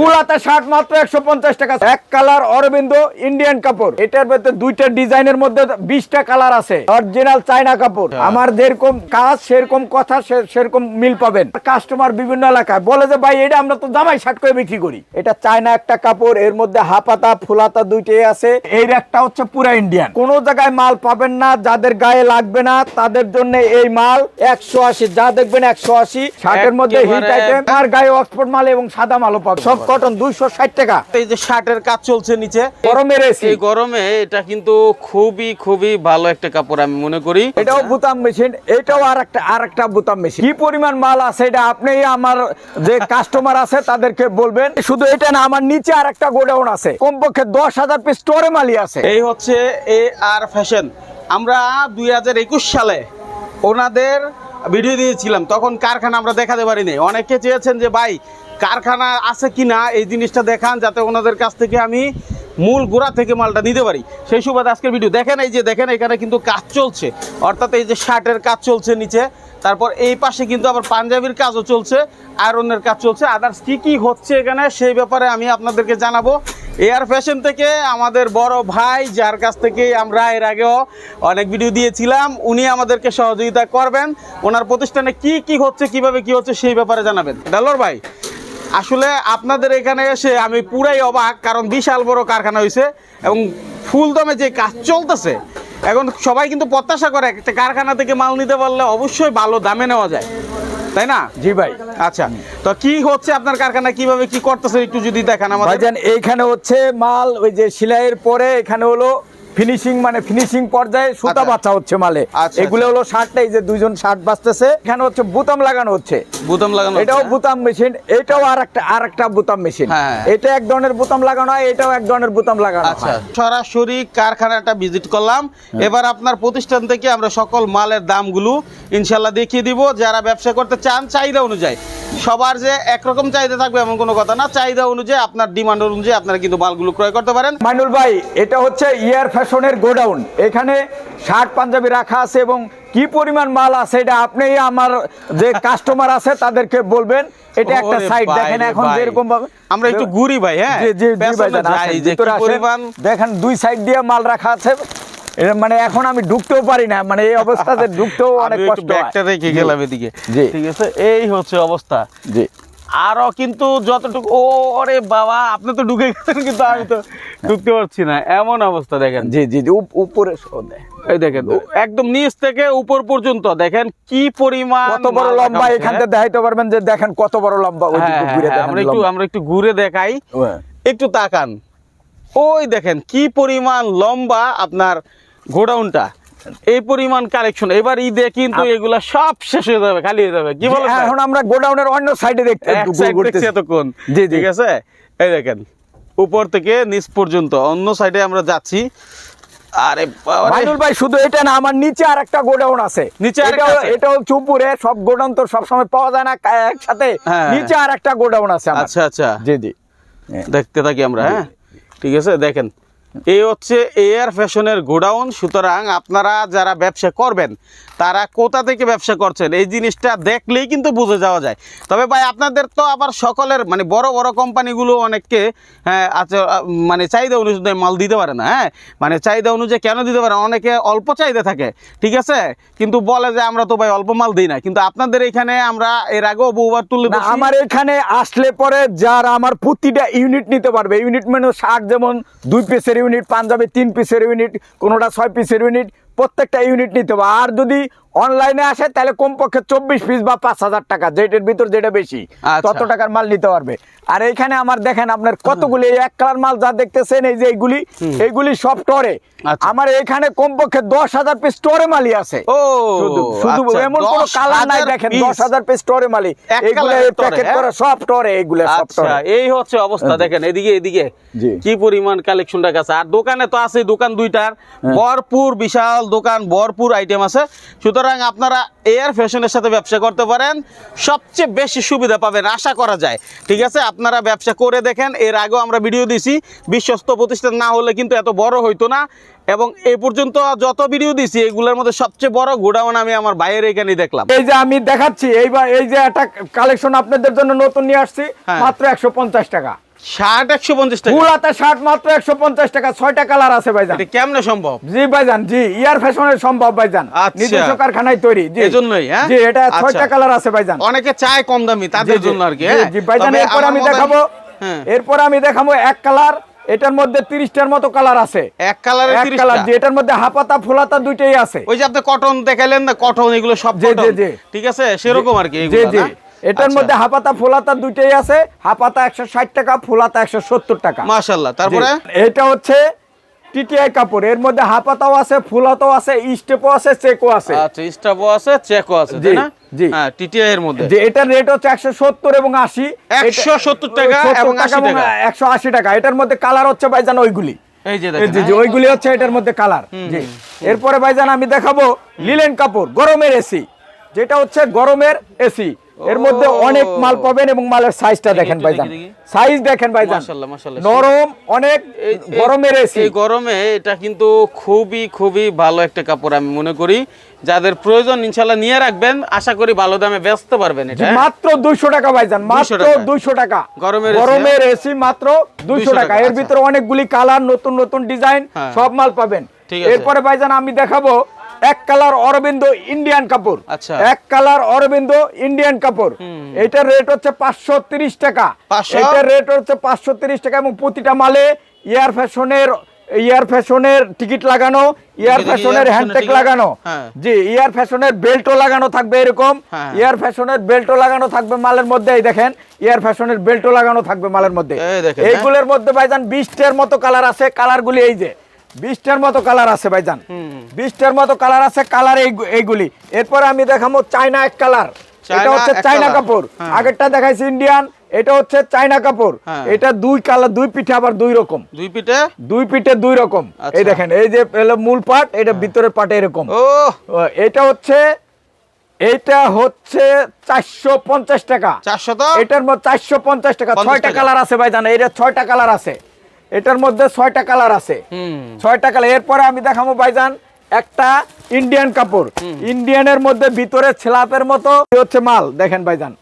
ফুলাতা shirt মাত্র একশো পঞ্চাশ টাকা। এক কালার অরবিন্দ ইন্ডিয়ান কাপড়। এটার ভেতরে দুইটা ডিজাইনের মধ্যে বিশটা কালার আছে। অরিজিনাল চায়না কাপড়। আমার যেরকম কাজ সেরকম কথা সেরকম মিল পাবেন। কাস্টমার বিভিন্ন এলাকায় বলে যে ভাই এটা আমরা তো জামাই শার্ট করে বিক্রি করি। এটা একটা কাপড়। এর মধ্যে ফুলাতা দুইটাই আছে। এর একটা হচ্ছে পুরা ইন্ডিয়ান কোন জায়গায় মাল পাবেন না। যাদের গায়ে লাগবে না তাদের জন্য এই মাল একশো আশি। যা দেখবেন একশো আশি। শার্টের মধ্যে হিট আইটেম আর গায়ে অক্সফোর্ড মাল এবং সাদা মালও পাবে সব কটন দুইশো ষাট টাকা। এই যে শার্টের কাজ চলছে নিচে। গরমের এসি এই গরমে এটা কিন্তু খুবই খুবই ভালো একটা কাপড় আমি মনে করি। এটাও বুতাম মেশিন এটাও আর একটা আর একটা বুতাম মেশিন। কি পরিমাণ মাল আছে এটা আপনি আমার যে কাস্টমার আছে তাদেরকে বলবেন। শুধু এটা না আমার নিচে আর একটা গোডাউন আছে। কমপক্ষে দশ হাজার পিস স্টোরে মালি আছে। এই হচ্ছে এ আর ফ্যাশন আমরা দুই হাজার একুশ সালে ওনাদের ভিডিও দিয়েছিলাম তখন কারখানা আমরা দেখাতে পারিনি। অনেকে চেয়েছেন যে ভাই কারখানা আছে কি না এই জিনিসটা দেখান যাতে ওনাদের কাছ থেকে আমি মূল গোড়া থেকে মালটা নিতে পারি। সেই সুবাদে আজকের ভিডিও। দেখেন এই যে, দেখেন এখানে কিন্তু কাজ চলছে। অর্থাৎ এই যে শার্টের কাজ চলছে নিচে। তারপর এই পাশে কিন্তু আবার পাঞ্জাবির কাজও চলছে, আয়রনের কাজ চলছে। আদার্স কী কী হচ্ছে এখানে সেই ব্যাপারে আমি আপনাদেরকে জানাব। এয়ার ফ্যাশন থেকে আমাদের বড় ভাই, যার কাছ থেকে আমরা এর আগেও অনেক ভিডিও দিয়েছিলাম, উনি আমাদেরকে সহযোগিতা করবেন। ওনার প্রতিষ্ঠানে কি কি হচ্ছে, কীভাবে কি হচ্ছে সেই ব্যাপারে জানাবেন। ডালোর ভাই আসলে আপনাদের এখানে এসে আমি পুরাই অবাক কারণ বিশাল বড় কারখানা হয়েছে এবং ফুল দমে যে কাজ চলতেছে এখন সবাই কিন্তু প্রত্যাশা করে একটা কারখানা থেকে মাল নিতে পারলে অবশ্যই ভালো দামে নেওয়া যায়। তাই না? জি ভাই। আচ্ছা তো কি হচ্ছে আপনার কারখানা কীভাবে কি করতেছে একটু যদি দেখান আমাদের। এইখানে হচ্ছে মাল ওই যে সেলাইয়ের পরে এখানে হলো ফিনিশিং মানে ফিনিশিং পর্যায়ে সুতা আচ্ছা। বাচ্চা হচ্ছে মালে। আচ্ছা, এগুলো হলো শার্টটা এই যে দুইজন শার্ট বাঁচতেছে এখানে হচ্ছে বুতাম লাগানো হচ্ছে। বুতাম লাগানো এটাও বুতাম মেশিন এটাও আর একটা আর একটা বুতাম মেশিন হ্যাঁ। এটা এক ধরনের বুতাম লাগানো হয় এটাও এক ধরনের বুতাম লাগানো আচ্ছা হয়। সরাসরি কারখানাটা ভিজিট করলাম। এবার আপনার প্রতিষ্ঠান থেকে আমরা সকল মালের দামগুলো ইনশাল্লাহ দেখিয়ে দিব। যারা ব্যবসা করতে চান চাহিদা অনুযায়ী। সবার যে একরকম চাহিদা থাকবে এমন কোনো কথা না। চাহিদা অনুযায়ী আপনার ডিমান্ড অনুযায়ী আপনারা কিন্তু মালগুলো ক্রয় করতে পারেন। মাইনুল ভাই এটা হচ্ছে ইয়ার ফ্যাশনের গোডাউন। এখানে শার্ট পাঞ্জাবি রাখা আছে এবং কি পরিমাণ মাল আছে এটা আপনি আমার যে কাস্টমার আছে তাদেরকে বলবেন। এটা একটা সাইড দেখেন এখন যেরকম ভাবে আমরা একটু ঘুরি ভাই হ্যাঁ? জি জি। পরিমাণ দেখেন দুই সাইড দিয়ে মাল রাখা আছে। মানে এখন আমি ঢুকতেও পারি না মানে এই অবস্থাতে ঢুকতেও অনেক কষ্ট হয়। ব্যাগটা রেখে গেলাম এদিকে। ঠিক আছে এই হচ্ছে অবস্থা। জি। আরও কিন্তু যতটুকু ও আরে বাবা আপনি তো ঢুকে গেছেন কিন্তু আমি তো ঢুকতে পারছি না। এমন অবস্থা দেখেন। জি জি জি উপ- উপরে এই দেখেন একদম নিচ থেকে উপর পর্যন্ত দেখেন কি পরিমাণ কত বড় লম্বা এখান থেকে দেখাইতে পারবেন যে দেখেন কত বড় লম্বা হ্যাঁ, হ্যাঁ, ঘুরে হ্যাঁ, দেখেন আমরা একটু আমরা একটু ঘুরে দেখাই। হ্যাঁ। একটু তাকান। ওই দেখেন কি পরিমাণ লম্বা আপনার গোডাউনটা। এই পরিমাণ কালেকশন এবার ঈদে কিন্তু এগুলা সব শেষ হয়ে যাবে খালি হয়ে যাবে। কি বলেন এখন আমরা গোডাউনের অন্য সাইডে দেখতে। দেখছি এতক্ষণ। জি। ঠিক আছে? এই দেখেন উপর থেকে নিচ পর্যন্ত অন্য সাইডে আমরা যাচ্ছি। আরে। মাইনুল ভাই শুধু এটা না আমার নিচে আর একটা গোডাউন আছে। নিচে এটাও- চুপুরে সব গোডাউন তো পাওয়া যায় না একসাথে। হ্যাঁ। নিচে আর একটা গোডাউন আছে আচ্ছা আচ্ছা। জি জি। দেখতে থাকি আমরা হ্যাঁ? ঠিক আছে দেখেন। এই হচ্ছে এয়ার ফ্যাশনের গোডাউন। সুতরাং আপনারা যারা ব্যবসা করবেন তারা কোথা থেকে ব্যবসা করছেন? এই জিনিসটা দেখলেই কিন্তু বুঝে যাওয়া যায়। তবে ভাই আপনাদের তো আবার সকলের মানে বড় বড় কোম্পানিগুলো অনেককে হ্যাঁ মানে চাহিদা অনুযায়ী মাল দিতে পারে না হ্যাঁ? মানে চাহিদা অনুযায়ী কেন দিতে পারে? অনেকে অল্প চাহিদা থাকে ঠিক আছে? কিন্তু বলে যে আমরা তো ভাই অল্প মাল দিই না। কিন্তু আপনাদের এখানে আমরা এর আগেও বহুবার তুলে না আমার এখানে আসলে পরে যারা আমার প্রতিটা ইউনিট নিতে পারবে। ইউনিট মানে শার্ট যেমন দুই পিসের ইউনিট পাঞ্জাবি তিন পিসের ইউনিট কোনোটা ছয় পিসের ইউনিট প্রত্যেকটা ইউনিট নিতে হবে। আর যদি অনলাইনে আসে তাহলে কমপক্ষে চব্বিশ পিস বা পাঁচ হাজার টাকা যেটার ভিতর যেটা বেশি আচ্ছা। তত টাকার মাল নিতে পারবে। আর এখানে আমার দেখেন আপনার কতগুলি এই এক কালার মাল যা দেখতেছেন এই যে এইগুলি এইগুলি সব টরে আচ্ছা। আমার এখানে কমপক্ষে দশ হাজার পিস টরে মালই আছে। ও শুধু আচ্ছা, এমন কোনো 10,000 কালার নাই দেখেন দশ হাজার পিস টরে মালি এইগুলো প্যাকেট হ্যাঁ? করা সব টরে এইগুলো সব টরে এই হচ্ছে অবস্থা দেখেন এদিকে এদিকে। কি পরিমাণ কালেকশনটা আছে আর দোকানে তো আছে দোকান দুইটার। হ্যাঁ। ভরপুর বিশাল দোকান ভরপুর আইটেম আছে। সুতরাং আপনারা এয়ার ফ্যাশনের সাথে ব্যবসা করতে পারেন। সবচেয়ে বেশি সুবিধা পাবেন আশা করা যায়। ঠিক আছে? আপনারা ব্যবসা করে দেখেন। এর আগেও আমরা ভিডিও দিছি বিশ্বস্ত প্রতিষ্ঠান না হলে কিন্তু এত বড় হইতো না। এবং এই পর্যন্ত যত ভিডিও দিছি এগুলোর মধ্যে সবচেয়ে বড় গোডাউন আমি আমার বাইরে এখানে দেখলাম। এই যে আমি দেখাচ্ছি এইবার এই যে একটা কালেকশন আপনাদের জন্য নতুন নিয়ে আসছি হ্যাঁ। মাত্র একশো পঞ্চাশ টাকা। ষাট একশো পঞ্চাশ টাকা ফুল শার্ট মাত্র একশো পঞ্চাশ টাকা ছয়টা কালার আছে ভাইজান কেমনে সম্ভব জি ভাইজান জি ইয়ার ফ্যাশনের সম্ভব ভাইজান। নিজস্ব কারখানায় তৈরি জি এজন্যই, হ্যাঁ? জি এটা। ছয়টা কালার আছে ভাইজান অনেকে চায় কম দামি তাদের জি, জি, জন্য আর কি জি? ভাইজান এরপর আমি দেখাবো। এরপর আমি দেখাবো এক কালার এটার মধ্যে তিরিশটার মতো কালার আছে এক কালার এক কালার এটার মধ্যে হাপাতা ফুলাতা দুইটাই আছে ওই যে আপনি কটন দেখাইলেন না কটন এগুলো সব। ঠিক আছে সেরকম আর কি জি জি না? এটার আচ্ছা। মধ্যে হাপাতা ফোলাতা দুইটাই আছে। হাপাতা একশো ষাট টাকা ফোলাতা একশো সত্তর টাকা। মাশাআল্লাহ। তারপরে? এটা হচ্ছে টিটিআই কাপড়। এর মধ্যে হাপাতাও আছে ফুলাতাও আছে স্টেপও আছে চেকও আছে। আচ্ছা স্টাফও আছে চেকও আছে তাই না? জি। হ্যাঁ টিটিআই এর মধ্যে। যে এটার রেট হচ্ছে একশো সত্তর এবং আশি। 170 টাকা এবং 80 টাকা। একশো আশি টাকা। এটার মধ্যে কালার হচ্ছে ভাইজান ওইগুলি। এই যে দেখেন। জি? ওইগুলি হচ্ছে এটার মধ্যে কালার জি। এরপরে ভাইজান আমি দেখাবো লিলেন কাপড় গরমের এসি যেটা হচ্ছে গরমের এসি এর মধ্যে অনেক মাল পাবেন এবং মালের সাইজটা দেখেন ভাইজান। সাইজ দেখেন ভাইজান মাশাআল্লাহ, মাশাআল্লাহ। নরম অনেক গরমের এসি এই গরমে এটা কিন্তু খুবই খুবই ভালো একটা কাপড় আমি মনে করি যাদের প্রয়োজন ইনশাল্লাহ নিয়ে রাখবেন আশা করি ভালো দামে বেচতে পারবেন এটা হ্যাঁ? মাত্র দুইশো টাকা ভাইজান মাত্র টাকা। দুইশো টাকা গরমের গরমের এসি মাত্র দুইশো 200 টাকা এর আচ্ছা। ভিতরে অনেকগুলি কালার নতুন নতুন ডিজাইন হ্যাঁ। সব মাল পাবেন। এরপরে ভাইজান আমি দেখাবো এক কালার অরবিন্দ ইন্ডিয়ান কাপড় আচ্ছা। এক কালার অরবিন্দ ইন্ডিয়ান কাপড় এটার রেট হচ্ছে পাঁচশো টাকা 500? এটার রেট হচ্ছে পাঁচশো টাকা এবং প্রতিটা মালে ইয়ার ফ্যাশনের ইয়ার ফ্যাশনের টিকিট লাগানো ইয়ার ফ্যাশনের এয়ার হ্যান্ডটেক লাগানো? হ্যাঁ। জি ইয়ার ফ্যাশনের বেল্টও লাগানো থাকবে এরকম হ্যাঁ। ইয়ার ফ্যাশনের বেল্টও লাগানো থাকবে মালের মধ্যে এই দেখেন ইয়ার ফ্যাশনের বেল্টও লাগানো থাকবে মালের মধ্যে হ্যাঁ। এইগুলোর মধ্যে ভাইজান বিশটার মতো কালার আছে কালারগুলি এই যে বিশটার মতো কালার আছে ভাইজান। বিশটার মতো কালার আছে কালার এইগুলি। এরপরে আমি দেখাবো চায়না এক কালার। এটা হচ্ছে চায়না কাপড়। হ্যাঁ। আগেরটা দেখাইছি ইন্ডিয়ান এটা হচ্ছে চায়না কাপড়। হ্যাঁ। এটা দুই কালার দুই পিঠে আবার দুই রকম। দুই পিঠে? দুই পিঠে দুই রকম। আচ্ছা। এই দেখেন এই যে মূল পাট এটা ভিতরের পাট এরকম। এটা হচ্ছে এইটা হচ্ছে চারশো পঞ্চাশ টাকা। চারশো এটার মধ্যে চারশো পঞ্চাশ টাকা। ছয়টা কালার আছে ভাই জানা এটা ছয়টা কালার আছে। এটার মধ্যে ছয়টা কালার আছে। ছয়টা কালার। এরপরে আমি দেখাবো ভাইজান একটা ইন্ডিয়ান কাপড়। ইন্ডিয়ানের মধ্যে ভিতরে ছেলাপের মতো হচ্ছে মাল দেখেন ভাইজান।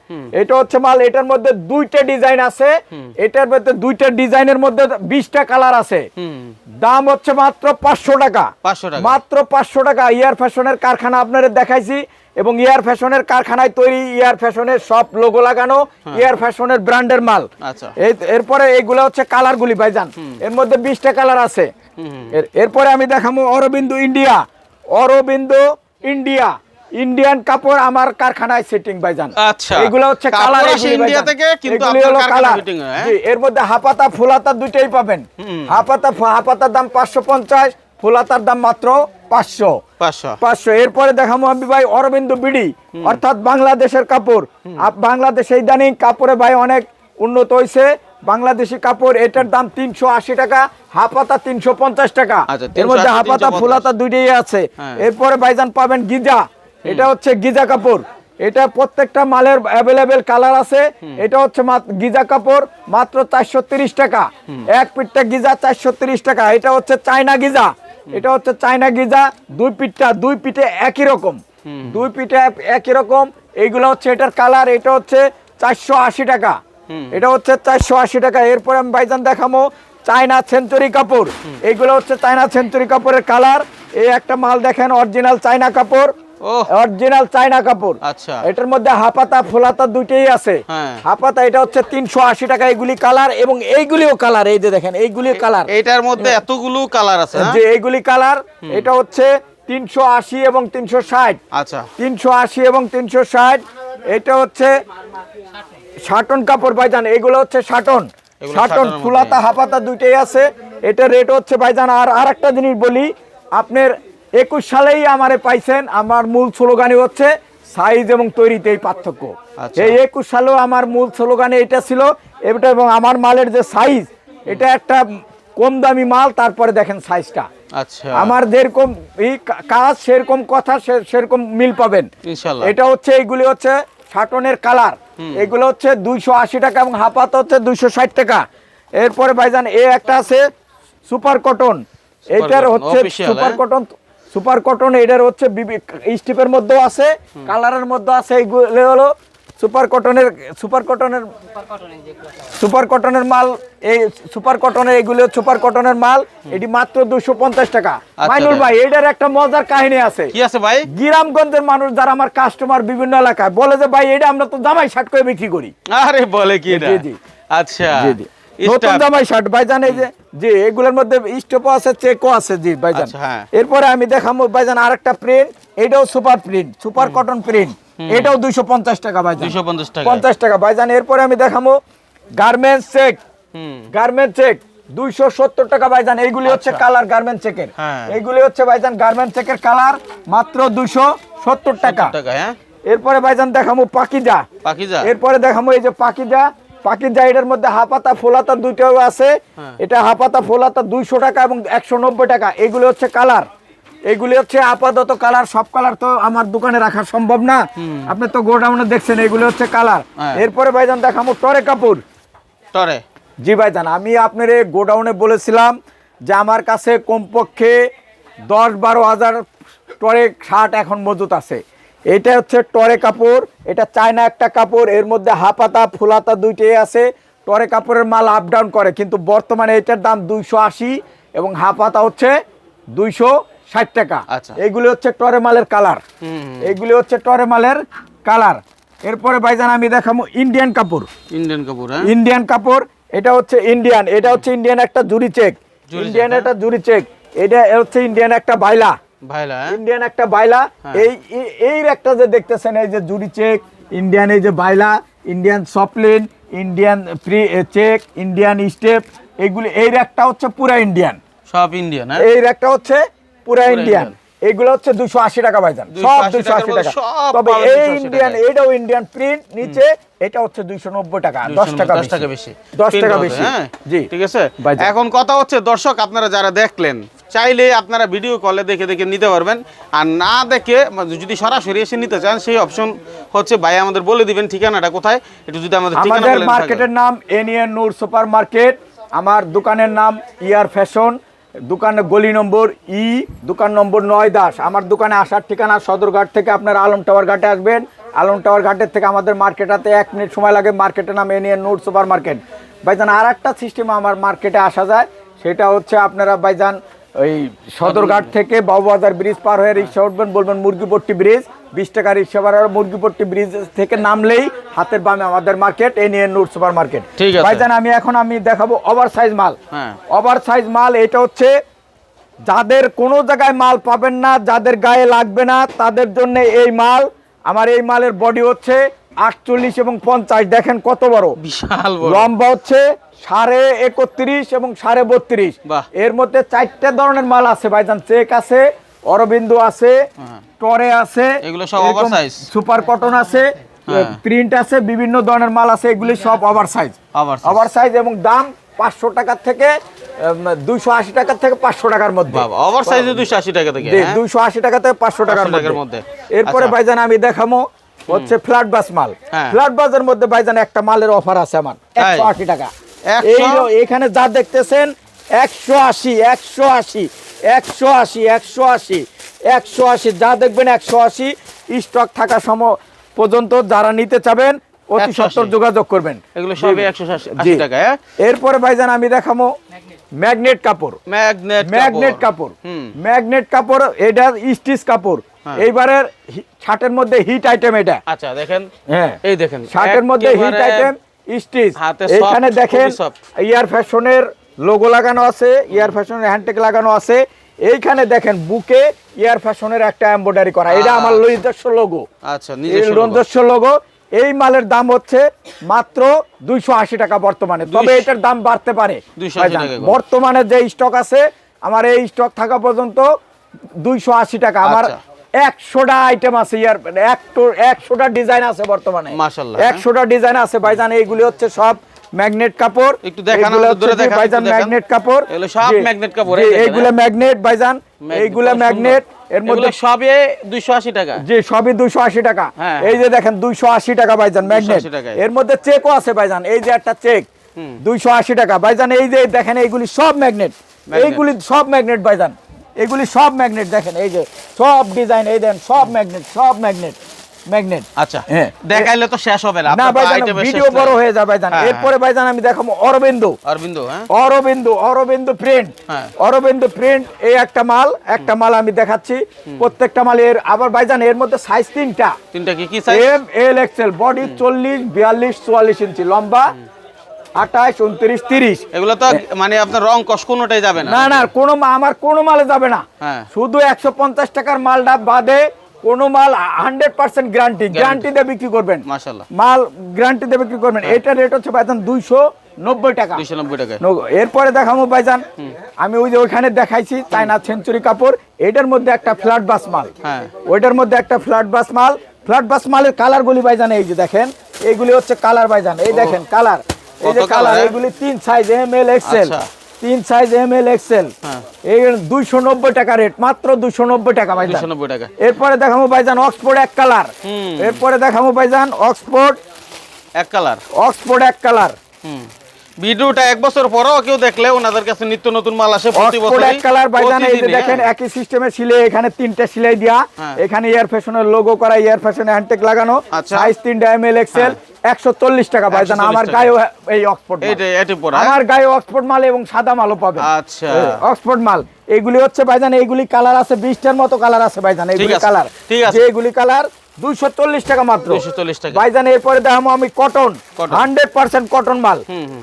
এটা হচ্ছে মাল এটার মধ্যে দুইটা ডিজাইন আছে। এটার মধ্যে দুইটা ডিজাইনের মধ্যে বিশটা কালার আছে। দাম হচ্ছে মাত্র পাঁচশো টাকা। 500 টাকা। মাত্র পাঁচশো টাকা। ইয়ার ফ্যাশনের কারখানা আপনাদের দেখাইছি। এবং ইয়ার ফ্যাশনের কারখানায় তৈরি ইয়ার ফ্যাশনের সব লোগো লাগানো ইয়ার ফ্যাশনের ব্র্যান্ডের মাল। এরপরে এইগুলো হচ্ছে কালার গুলি ভাইজান এর মধ্যে বিশটা কালার আছে। এরপরে আমি দেখাবো Aurobindo India. Aurobindo India. Indian কাপড় আমার কারখানায় সেটিং ভাইজান। আচ্ছা। এগুলো হচ্ছে কালার ইন্ডিয়া থেকে কিন্তু আপনার কালারের মধ্যে হাফাতা ফুলাতা দুটেই পাবেন। হাপাতা হাপাতার দাম 550 খোলাতার দাম মাত্র পাঁচশো। পাঁচশো। এরপরে দেখাবো আমি ভাই অরবিন্দ বিডি। অর্থাৎ বাংলাদেশের কাপড়। বাংলাদেশে ইদানিং কাপড়ে ভাই অনেক উন্নত হয়েছে বাংলাদেশি কাপড় এটার দাম তিনশো আশি টাকা হাফাতা তিনশো পঞ্চাশ টাকা। এর মধ্যে হাফাতা ফুলাতা দুইটাই আছে। এরপরে ভাইজান পাবেন গিজা। এটা হচ্ছে গিজা কাপড়। এটা প্রত্যেকটা মালের অ্যাভেলেবেল কালার আছে। এটা হচ্ছে গিজা কাপড় মাত্র চারশো টাকা। এক পিঠটা গিজা চারশো ত্রিশ টাকা। এটা হচ্ছে চায়না গিজা। এটা হচ্ছে চায়না গিজা দুই পিঠটা দুই পিঠে একই রকম। দুই পিঠে একই রকম। এইগুলো হচ্ছে এটার কালার এটা হচ্ছে চারশো আশি টাকা। এটা হচ্ছে চারশো আশি টাকা। এরপরে আমি বাইজান দেখামো চায়না সেঞ্চুরি কাপড়। এইগুলো হচ্ছে চায়না সেঞ্চুরি কাপড়ের কালার। এই একটা মাল দেখেন অরিজিনাল চায়না কাপড়। অরিজিনাল চায়না কাপড়। আচ্ছা। এটার মধ্যে হাপাতা ফোলাতা দুইটাই আছে। হ্যাঁ। হাপাতা এটা হচ্ছে তিনশো আশি টাকা এইগুলি কালার এবং এইগুলিও কালার এই যে দেখেন এইগুলিও কালার। এটার মধ্যে এতগুলো কালার আছে হ্যাঁ? যে এইগুলি কালার এটা হচ্ছে তিনশো আশি এবং তিনশো ষাট। আচ্ছা। তিনশো আশি এবং তিনশো ষাট এটা হচ্ছে শাটন কাপড় ভাইজান এগুলো হচ্ছে শাটন। এগুলো শাটন ফুলাতা হাপাতা দুইটাই আছে। এটা রেট হচ্ছে ভাইজান আর আর একটা জিনিস বলি আপনার একুশ সালেই আমারে পাইছেন আমার মূল স্লোগানই হচ্ছে সাইজ এবং তৈরিতেই পার্থক্য। আচ্ছা। এই একুশ সালেও আমার মূল স্লোগানে এটা ছিল এটা এবং আমার মালের যে সাইজ এটা একটা কম দামি মাল তারপরে দেখেন সাইজটা। আচ্ছা। আমার যেরকম এই কাজ সেরকম কথা সেরকম মিল পাবেন। এটা হচ্ছে এইগুলি হচ্ছে শাটনের কালার। এগুলো হচ্ছে দুইশো আশি টাকা এবং হাফাত হচ্ছে দুইশো ষাট টাকা। এরপরে ভাইজান এ একটা আছে সুপার কটন। এটার হচ্ছে সুপার হ্যাঁ? কটন সুপার কটন এটার হচ্ছে স্টিপের মধ্যেও আছে কালারের মধ্যে আছে এইগুলো হলো সুপার কটনের সুপার কটনের সুপার কটনের মাল এই সুপার কটনের এগুলো সুপার কটনের মাল এটি মাত্র দুশো পঞ্চাশ টাকা। আচ্ছা, মাইনুল আচ্ছা। ভাই এটার একটা মজার কাহিনী আছে। কি আছে ভাই? গ্রামগঞ্জের মানুষ যারা আমার কাস্টমার বিভিন্ন এলাকায় বলে যে ভাই এটা আমরা তো জামাই শার্ট করে বিক্রি করি। আরে বলে কি এটা? জি, জি। আচ্ছা। জি জি। নতুন জামাই শার্ট ভাইজান এই যে জি এগুলোর মধ্যে স্টপও আছে চেকও আছে জি ভাইজান। আচ্ছা, হ্যাঁ। এরপরে আমি দেখাবো ভাইজান আরেকটা প্রিন্ট এটাও super print super cotton print এটাও দুইশো পঞ্চাশ টাকা ভাইজান। 250 টাকা। পঞ্চাশ টাকা ভাইজান এরপরে আমি দেখাবো গার্মেন্টস চেক গার্মেন্ট চেক দুইশো সত্তর টাকা ভাইজান এইগুলি হচ্ছে কালার গার্মেন্ট চেকের। এইগুলি হচ্ছে ভাইজান গার্মেন্ট চেকের কালার মাত্র দুইশো সত্তর টাকা হ্যাঁ। এরপরে ভাইজান দেখাবো পাকিজা। পাকিজা। এরপরে দেখাবো এই যে পাকিজা পাকিজা এটার মধ্যে হাপাতা ফোলাতা দুইটাও আছে। হ্যাঁ। এটা হাপাতা ফোলাতা দুইশো টাকা এবং একশো নব্বই টাকা। এগুলো হচ্ছে কালার। এগুলি হচ্ছে আপাতত কালার। সব কালার তো আমার দোকানে রাখা সম্ভব না। আপনি তো গোডাউনে দেখছেন এগুলো হচ্ছে কালার। হ্যাঁ। এরপরে ভাইজান দেখাবো টরে কাপুর টরে। জি ভাইজান আমি আপনার এই গোডাউনে বলেছিলাম যে আমার কাছে কমপক্ষে দশ বারো হাজার টরে শার্ট এখন মজুত আছে। এটা হচ্ছে টরে কাপড় এটা চায়না একটা কাপড় এর মধ্যে হাফাতা ফুলাতা দুইটাই আছে। টরে কাপড়ের মাল আপ ডাউন করে কিন্তু বর্তমানে এটার দাম দুইশো আশি এবং হাফাতা হচ্ছে দুইশো ষাট টাকা। আচ্ছা। এগুলি হচ্ছে টরে মালের কালার। এগুলি হচ্ছে টরে মালের কালার। এরপরে ভাইজান আমি দেখাবো ইন্ডিয়ান কাপড়। ইন্ডিয়ান কাপড় হ্যাঁ? ইন্ডিয়ান কাপড় এটা হচ্ছে ইন্ডিয়ান এটা হচ্ছে ইন্ডিয়ান একটা জুরি চেক। ইন্ডিয়ান একটা জুরি চেক। এটা হচ্ছে ইন্ডিয়ান একটা বাইলা। হ্যাঁ ইন্ডিয়ান একটা বাইলা হ্যাঁ। এই এই- একটা যে দেখতেছেন এই যে জুরি চেক ইন্ডিয়ান এই যে বাইলা Indian সপলিন Indian pre check Indian step এগুলি এই একটা হচ্ছে পুরা ইন্ডিয়ান সব ইন্ডিয়ান এই একটা হচ্ছে পুরা ইন্ডিয়ান এইগুলো হচ্ছে দুশো আশি টাকা ভাইজান সব দুশো আশি টাকা তবে এই ইন্ডিয়ান। এটাও ইন্ডিয়ান প্রিন্ট নিচে এটা হচ্ছে দুইশো নব্বই টাকা দশ টাকা 290 টাকা বেশি। দশ টাকা বেশি। হ্যাঁ? জি। ঠিক আছে? এখন কথা হচ্ছে দর্শক আপনারা যারা দেখলেন চাইলে আপনারা ভিডিও কলে দেখে দেখে নিতে পারবেন। আর না দেখে যদি সরাসরি এসে নিতে চান সেই অপশন হচ্ছে ভাই আমাদের বলে দিবেন ঠিকানাটা কোথায়। একটু যদি আমাদের আমাদের মার্কেটের নাম এনিয়ান নূর সুপার মার্কেট আমার দোকানের নাম ইয়ার ফ্যাশন দোকান গলি নম্বর ই দোকান নম্বর নয় দাস। আমার দোকানে আসার ঠিকানা সদরঘাট থেকে আপনার আলম টাওয়ার ঘাটে আসবেন। আলম টাওয়ার ঘাটের থেকে আমাদের মার্কেটাতে এক মিনিট সময় লাগে মার্কেটের নাম এনিয়ান নূর সুপার মার্কেট ভাইজান আর একটা সিস্টেম আমার মার্কেটে আসা যায় সেটা হচ্ছে আপনারা ভাইজান ওই সদরঘাট থেকে বাবুবাজার ব্রিজ পার হয়ে রিক্সা উঠবেন বলবেন মুরগিপট্টি ব্রিজ। বিশ টাকা রিক্সা ভাড়া মুরগিপট্টি ব্রিজ থেকে নামলেই হাতের বামে আমাদের মার্কেট এ নিয়ে নূর সুপার মার্কেট। ঠিক আছে। ভাইজান আমি এখন আমি দেখাবো ওভার সাইজ মাল। হ্যাঁ। ওভার সাইজ মাল এটা হচ্ছে যাদের কোনো জায়গায় মাল পাবেন না যাদের গায়ে লাগবে না তাদের জন্য এই মাল। আমার এই মালের বডি হচ্ছে আটচল্লিশ এবং পঞ্চাশ। দেখেন কত বড়। বিশাল লম্বা হচ্ছে সাড়ে একত্রিশ এবং সাড়ে বত্রিশ এর মধ্যে চারটে ধরনের মাল আছে ভাইজান চেক আছে অরবিন্দ আছে হ্যাঁ। টরে আছে এগুলো সব এরকম সুপার কটন আছে হ্যাঁ। প্রিন্ট আছে বিভিন্ন ধরনের মাল আছে এগুলি সব ওভার সাইজ। ওভার সাইজ এবং দাম পাঁচশো টাকার থেকে দুইশো আশি টাকার থেকে পাঁচশো টাকার মধ্যে বাবা ওভার দুইশো আশি টাকা থেকে হ্যাঁ? দুইশো আশি টাকা থেকে পাঁচশো টাকার মধ্যে। এরপরে আচ্ছা। ভাইজান আমি দেখামো হচ্ছে ফ্ল্যাট বাস মাল। ফ্ল্যাট বাসের মধ্যে ভাইজান একটা মালের অফার আছে আমার একশো আশি টাকা 100? এই লো- এখানে যা দেখতেছেন একশো আশি একশো আশি একশো আশি একশো আশি একশো আশি যা দেখবেন একশো আশি স্টক থাকা সম পর্যন্ত যারা নিতে চাবেন অতি সত্তর যোগাযোগ করবেন। এগুলো সবই একশো আশি টাকা হ্যাঁ? এরপরে ভাইজান আমি দেখাবো ম্যাগনেট কাপড়। ম্যাগনেট ম্যাগনেট কাপড়। ম্যাগনেট কাপড় এটা স্টিচ কাপড়। হ্যাঁ। এইবারের শার্টের মধ্যে হিট আইটেম এটা। আচ্ছা দেখেন। হ্যাঁ। এই দেখেন শার্টের মধ্যে হিট আইটেম। স্টিচ। soft, দেখেন ইয়ার ফ্যাশনের লোগো লাগানো আছে ইয়ার ফ্যাশনের হ্যান্ডটেক লাগানো আছে। এইখানে দেখেন বুকে ইয়ার ফ্যাশনের একটা এমব্রয়ডারি করা। এটা আমার। নিজস্ব লোগো। আচ্ছা নিজস্ব লোগো। এই মালের দাম হচ্ছে মাত্র দুইশো আশি টাকা বর্তমানে। তবে এটার দাম বাড়তে পারে। 280 ভাইজান, টাকা করে। বর্তমানে যে স্টক আছে আমার এই স্টক থাকা পর্যন্ত দুইশো আশি টাকা। আমার আচ্ছা। একশোটা আইটেম আছে ইয়ার একশোটা ডিজাইন আছে বর্তমানে। হ্যাঁ। একশোটা ডিজাইন আছে ভাইজান এইগুলি হচ্ছে সব ম্যাগনেট কাপড়। একটু দেখান, এইগুলো আমাদের হচ্ছে দূরে যে দেখান, ভাইজান ম্যাগনেট কাপড়। সব ম্যাগনেট কাপড়, জি, এই দেখেন, এইগুলো। ম্যাগনেট ভাইজান Magnet, এইগুলো খুব সুন্দর। ম্যাগনেট এর মধ্যে সবই টাকা। জি সবই দুইশো আশি টাকা। হ্যাঁ। এই যে দেখেন দুইশো আশি টাকা ভাইজান ম্যাগনেট এর মধ্যে চেকও আছে ভাইজান এই যে একটা চেক দুইশো আশি টাকা। ভাইজান এই যে দেখেন এইগুলি সব ম্যাগনেট এইগুলি সব ম্যাগনেট ভাইজান। এগুলি সব ম্যাগনেট দেখেন এই যে সব ডিজাইন এই দেন সব ম্যাগনেট সব ম্যাগনেট ম্যাগনেট। আচ্ছা হ্যাঁ। দেখাইলে তো শেষ হবে না ভাইজান ভিডিও বড় হয়ে যাবে। ভাইজান। হ্যাঁ, এরপরে ভাইজান আমি দেখাবো অরবিন্দু। অরবিন্দ হ্যাঁ। অরবিন্দু অরবিন্দ প্রিন্ট হ্যাঁ। অরবিন্দু প্রিন্ট এই একটা মাল একটা মাল আমি দেখাচ্ছি। প্রত্যেকটা মাল এর আবার ভাইজান এর মধ্যে সাইজ তিনটা। তিনটা কি কি size M L XL body চল্লিশ বিয়াল্লিশ চুয়াল্লিশ ইঞ্চি লম্বা। আঠাশ উনত্রিশ তিরিশ। এগুলো তো মানে আপনার রং কস কোনোটাই যাবে না। না না কোনো আমার কোনো মালে যাবে না। হ্যাঁ। শুধু একশো পঞ্চাশ টাকার মালটা বাদে কোনো মাল হান্ড্রেড পার্সেন্ট গ্যারান্টি গ্যারান্টি দিয়ে বিক্রি করবেন। মাল গ্যারান্টি দিয়ে বিক্রি করবেন। এটা রেট হচ্ছে ভাইজান দুইশো নব্বই টাকা। দুইশো নব্বই নগ- এরপরে দেখাবো ভাইজান। আমি ওই যে ওইখানে দেখাইছি চাইনা সেঞ্চুরি কাপড়। এটার মধ্যে একটা ফ্ল্যাট বাস মাল। হ্যাঁ। ওইটার মধ্যে একটা ফ্ল্যাট বাস মাল। ফ্ল্যাট বাস মালের কালার গুলি ভাইজান এই যে দেখেন। এইগুলি হচ্ছে কালার ভাইজান। এই দেখেন কালার এই যে কালার হ্যাঁ? তিন সাইজ এম এল এক্সেল। তিন সাইজ এম এল এক্সেল। এই দুইশো নব্বই টাকা রেট মাত্র দুইশো নব্বই টাকা ভাই দুইশো নব্বই টাকা। এরপরে দেখাবো ভাইজান অক্সফোর্ড এক কালার এরপরে দেখাবো ভাইজান অক্সফোর্ড এক কালার অক্সফোর্ড এক কালার ভিডিওটা এক বছর পরেও কেউ দেখলে ওনাদের কাছে নিত্য নতুন মাল আসে প্রতি বছর কালার ভাইজান এই যে দেখেন একই সিস্টেমে সিলে এখানে তিনটা সিলাই দিয়া। হ্যাঁ। এখানে এয়ার ফ্যাশনের লোগো করা এয়ার ফ্যাশনে হ্যান্ডটেক লাগানো। সাইজ তিনটা এম এল এক্সেল একশো চল্লিশ টাকা ভাইজান আমার গায়ে এই অক্সফোর্ড। এইটা এটি পড়া আমার গায়ে অক্সফোর্ড মাল এবং সাদা মালও পাবে আচ্ছা। অক্সফোর্ড মাল। এগুলি হচ্ছে ভাইজান এইগুলি কালার আছে বিশটার মতো কালার আছে ভাইজান এইগুলি কালার ঠিক আছে। যে এগুলি কালার দুইশো চল্লিশ টাকা মাত্র। 240 টাকা। ভাইজান এরপরে দেখামু আমি cotton Cotton। Hundred percent cotton মাল।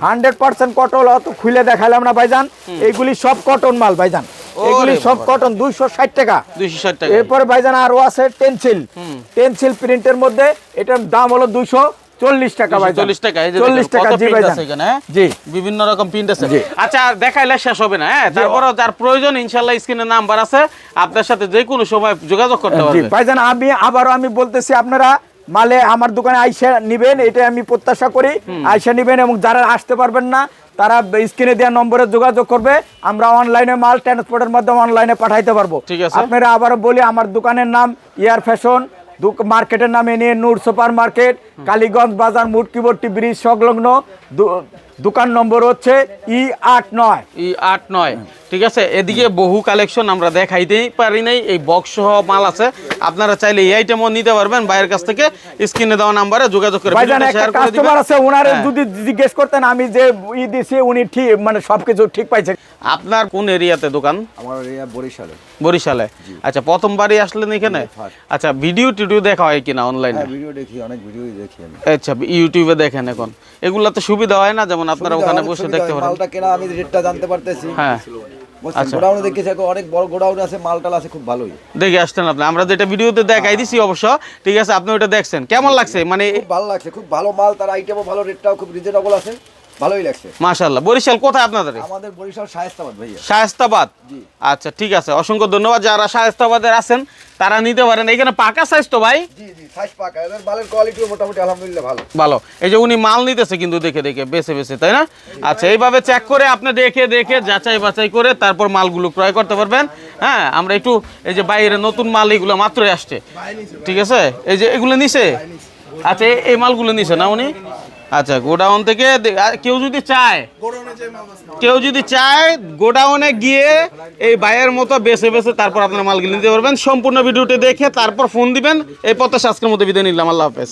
হান্ড্রেড পার্সেন্ট কটন অত খুলে দেখালাম না ভাইজান। এইগুলি সব কটন মাল ভাইজান। এইগুলি এগুলি সব কটন দুইশো ষাট টাকা। দুইশো ষাট টাকা। এরপরে ভাইজান আরও আছে টেনসিল টেনসিল প্রিন্টের মধ্যে এটার দাম হলো দুইশো চল্লিশ টাকা ভাইজান চল্লিশ টাকা চল্লিশ টাকা জি print এখানে, হ্যাঁ? জি। বিভিন্ন রকম প্রিন্ট আছে। আচ্ছা আর দেখাইলে শেষ হবে না হ্যাঁ? তারপরে যার প্রয়োজন ইনশাল্লাহ স্ক্রিনে নাম্বার আছে আপনার সাথে যে কোনো সময় যোগাযোগ করতে জি ভাইজান আমি আবারও আমি বলতেছি আপনারা মালে আমার দোকানে আইসা নিবেন এটা আমি প্রত্যাশা করি। আইসা নিবেন এবং যারা আসতে পারবেন না তারা স্ক্রিনে দেওয়া নম্বরে যোগাযোগ করবে আমরা অনলাইনে মাল ট্রান্সপোর্টের মাধ্যমে অনলাইনে পাঠাইতে পারব। ঠিক আছে। আপনারা আবারও বলি আমার দোকানের নাম ইয়ার ফ্যাশন মার্কেটের নামে নিয়ে নূর সুপার মার্কেট কালীগঞ্জ বাজার মুটকিবর্তী ব্রিজ সংলগ্ন দোকান নম্বর হচ্ছে ই আট নয়। ই আট নয়। ঠিক আছে? এদিকে বহু কালেকশন আমরা দেখাইতেই পারি নাই। এই বক্স সহ মাল আছে। আপনারা চাইলে এই আইটেমও নিতে পারবেন। বাইরের কাছ থেকে স্ক্রিনে দেওয়া নাম্বারে যোগাযোগ করে কাস্টমার আছে ওনারে হ্যাঁ। যদি জিজ্ঞেস করতেন আমি যে ই দিছি উনি ঠিক মানে সবকিছু ঠিক পাইছে। আপনার কোন এরিয়াতে দোকান? আমার এরিয়া বরিশালে। বরিশালে? আচ্ছা প্রথমবারই আসলেন এখানে? আচ্ছা ভিডিও টিডিও দেখা হয় কিনা অনলাইনে হ্যাঁ ভিডিও দেখি অনেক ভিডিও দেখি আমি। আচ্ছা ইউটিউবে দেখেন এখন। এগুলা তো সুবিধা হয় না? যেমন আপনারা ওখানে বসে দেখতে পারেন। মালটা কেনা আমি রেটটা জানতে পারতেছি। হ্যাঁ। গোডাউনে দেখেছি অনেক বড় গোডাউন আছে মালটাল আছে খুব ভালোই। দেখে আসতেন আপনি। আমরা যেটা ভিডিওতে দেখাই দিছি অবশ্য ঠিক আছে আপনি ওটা দেখছেন। কেমন লাগছে? মানে খুব ভালো লাগছে খুব ভালো মাল তার আইটেমও ভালো রেটটাও খুব রিজনেবল আছে। ভালোই লাগছে। মাশাল্লাহ বরিশাল কোথায় আপনাদের? আমাদের বরিশাল শায়েস্তাবাদ ভাইয়া। শায়স্তাবাদ। আচ্ছা ঠিক আছে। অসংখ্য ধন্যবাদ। যারা শায়স্তাবাদের আছেন তারা নিতে পারেন। এখানে পাকা সাইজ তো ভাই? জি জি সাইজ পাকা। এদের মালের কোয়ালিটিও মোটামুটি আলহামদুলিল্লাহ ভালো। ভালো। এই যে উনি মাল নিতেছে কিন্তু দেখে দেখে বেছে বেছে তাই না? আচ্ছা এইভাবে চেক করে আপনি দেখে দেখে যাচাই বাছাই করে তারপর মালগুলো ক্রয় করতে পারবেন। হ্যাঁ আমরা একটু এই যে বাইরে নতুন মাল এগুলো মাত্রই আসছে। ঠিক আছে? এই যে এগুলো নিছে? আচ্ছা এই- এই মালগুলো নিছে না উনি? আচ্ছা গোডাউন থেকে কেউ যদি চায়, কেউ যদি চায় গোডাউনে গিয়ে এই বাইয়ের মতো বেছে বেছে তারপর আপনার মালগুলি নিতে পারবেন। সম্পূর্ণ ভিডিওটি দেখে তারপর ফোন দিবেন, এই পথে আজকের মতো বিদায় নিলাম। আল্লাহ হাফেজ।